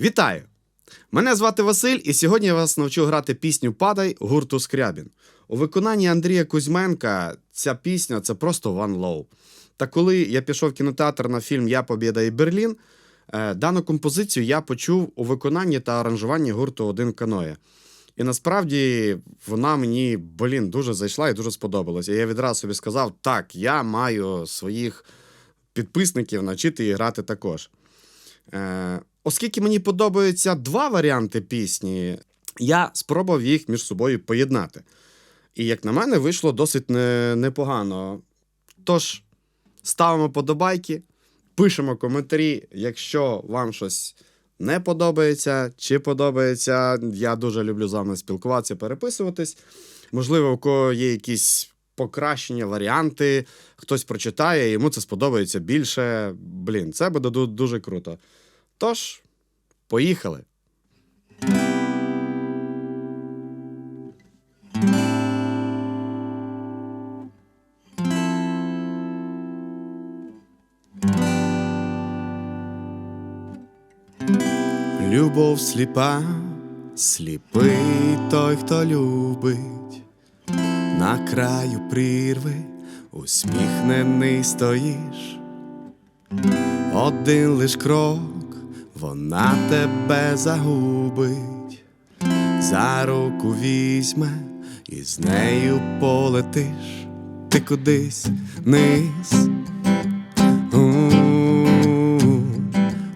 Вітаю! Мене звати Василь, і сьогодні я вас навчу грати пісню Падай гурту Скрябін. У виконанні Андрія Кузьменка ця пісня це просто One Low. Та коли я пішов в кінотеатр на фільм Я Побєда і Берлін, е, дану композицію я почув у виконанні та аранжуванні гурту Один Каноя. І насправді вона мені, блін, дуже зайшла і дуже сподобалася. Я відразу собі сказав: так, я маю своїх підписників навчити її грати також. Е, оскільки мені подобаються два варіанти пісні, я спробував їх між собою поєднати. І, як на мене, вийшло досить не, непогано. Тож, ставимо подобайки, пишемо коментарі, якщо вам щось не подобається чи подобається. Я дуже люблю з вами спілкуватися, переписуватись. Можливо, у кого є якісь покращення, варіанти, хтось прочитає, йому це сподобається більше. Блін, це буде дуже круто. Тож, поїхали. Любов сліпа, сліпий той, хто любить, на краю прірви усміхнений стоїш. Один лиш крок, вона тебе загубить, за руку візьме і з нею полетиш, ти кудись вниз. У,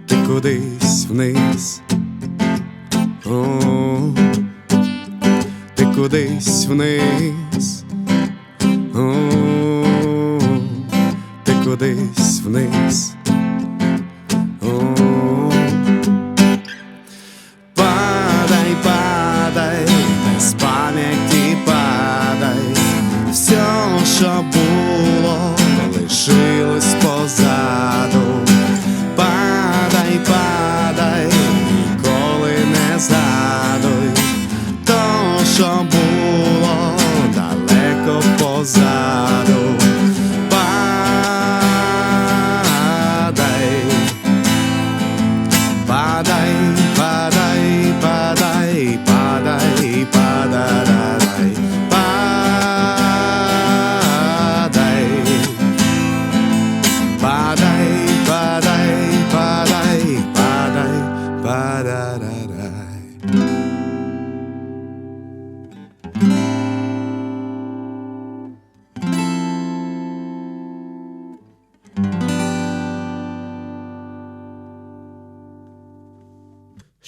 Ти кудись вниз. О, Ти кудись вниз. О, Ти кудись вниз. Що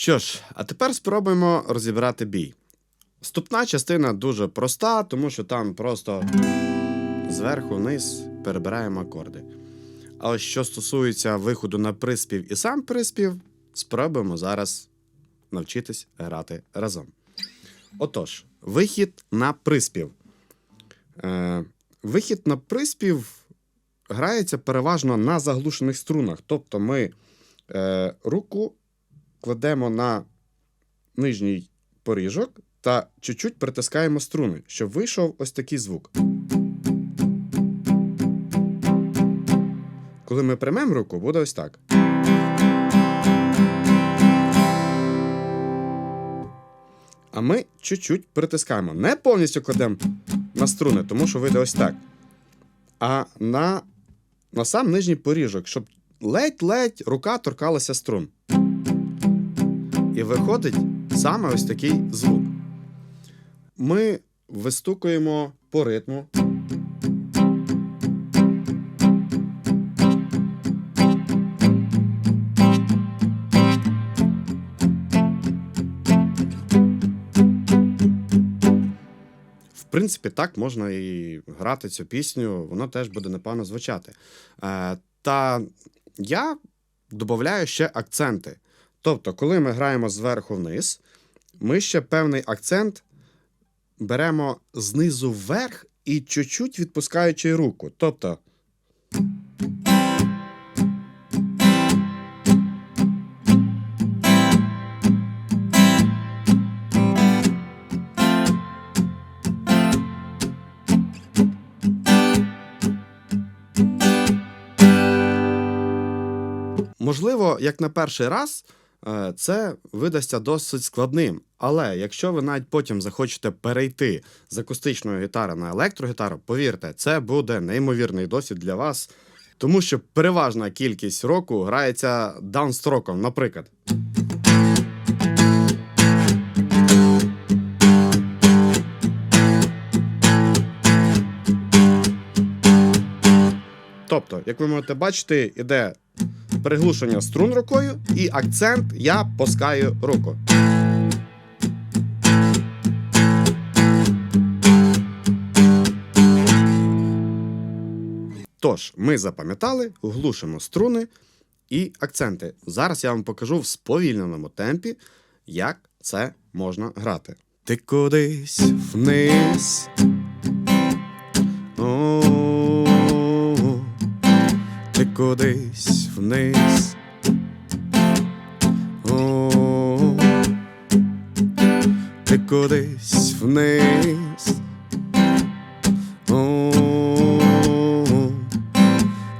Що ж, а тепер спробуємо розібрати бій. Вступна частина дуже проста, тому що там просто зверху вниз перебираємо акорди. А що стосується виходу на приспів і сам приспів, спробуємо зараз навчитись грати разом. Отож, вихід на приспів. Е, вихід на приспів грається переважно на заглушених струнах. Тобто ми е, руку кладемо на нижній поріжок та чуть-чуть притискаємо струни, щоб вийшов ось такий звук. Коли ми приймемо руку, буде ось так. А ми чуть-чуть притискаємо. Не повністю кладемо на струни, тому що вийде ось так. А на, на сам нижній поріжок, щоб ледь-ледь рука торкалася струн. І виходить саме ось такий звук. Ми вистукуємо по ритму. В принципі, так можна і грати цю пісню, воно теж буде непогано звучати. Е, та я додаю ще акценти. Тобто, коли ми граємо зверху вниз, ми ще певний акцент беремо знизу вверх і чуть-чуть відпускаючи руку. Тобто. Можливо, як на перший раз, це видасться досить складним. Але якщо ви навіть потім захочете перейти з акустичної гітари на електрогітару, повірте, це буде неймовірний досвід для вас, тому що переважна кількість року грається даунстроком, наприклад. Тобто, як ви можете бачити, іде приглушення струн рукою, і акцент я пускаю руку. Тож, ми запам'ятали, глушимо струни і акценти. Зараз я вам покажу в сповільненому темпі, як це можна грати. Ти кудись вниз. О, кудись вниз. Ти кудись вниз. О,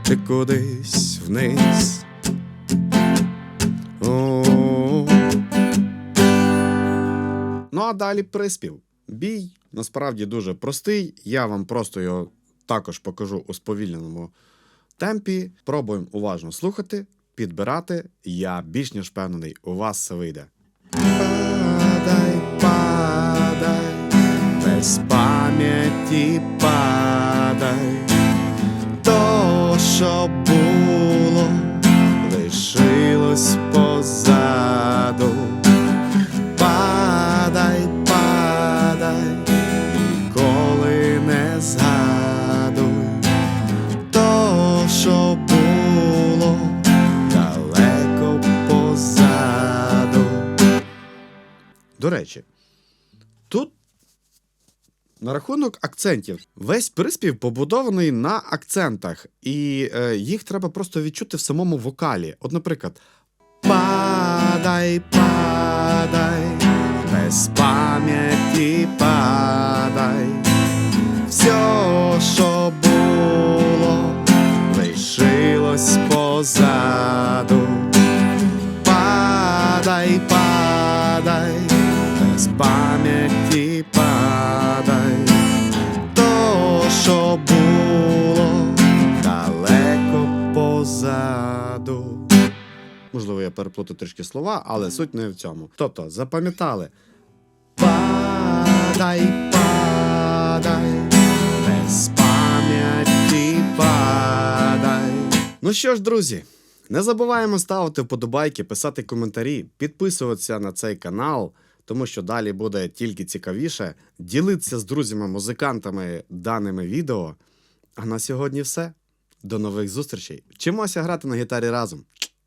ти кудись вниз. Ну а далі приспів. Бій насправді дуже простий. Я вам просто його також покажу у сповільненому темпі. Пробуємо уважно слухати, підбирати. Я більш ніж впевнений, у вас все вийде. Падай, падай, без пам'яті на рахунок акцентів. Весь приспів побудований на акцентах, і е, їх треба просто відчути в самому вокалі. От, наприклад, падай, падай, без пам'яті падай. Все, що позаду. Можливо, я переплутав трішки слова, але суть не в цьому. Тобто, запам'ятали. Падай, падай, без пам'яті падай. Ну що ж, друзі, не забуваємо ставити вподобайки, писати коментарі, підписуватися на цей канал, тому що далі буде тільки цікавіше. Ділитися з друзями-музикантами даними відео. А на сьогодні все. До нових зустрічей. Вчимося грати на гітарі разом.